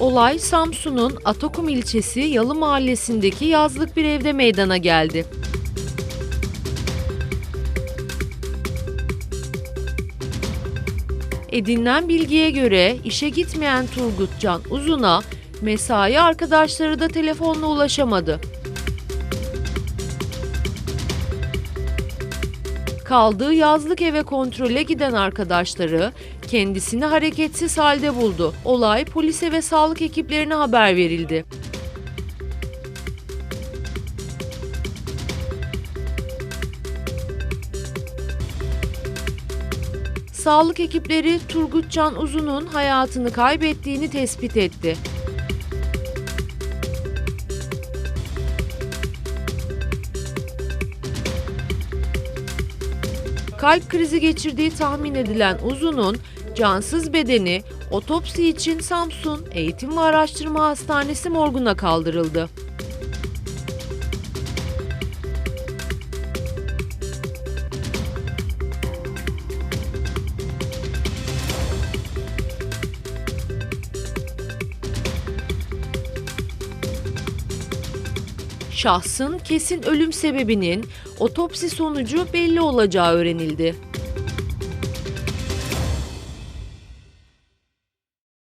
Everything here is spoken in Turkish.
Olay Samsun'un Atakum ilçesi Yalı mahallesindeki yazlık bir evde meydana geldi. Edinilen bilgiye göre işe gitmeyen Turgut Can Uzun'a mesai arkadaşları da telefonla ulaşamadı. Kaldığı yazlık eve kontrole giden arkadaşları kendisini hareketsiz halde buldu. Olay polise ve sağlık ekiplerine haber verildi. Sağlık ekipleri Turgut Can Uzun'un hayatını kaybettiğini tespit etti. Kalp krizi geçirdiği tahmin edilen Uzun'un cansız bedeni otopsi için Samsun Eğitim ve Araştırma Hastanesi morguna kaldırıldı. Şahsın kesin ölüm sebebinin otopsi sonucu belli olacağı öğrenildi.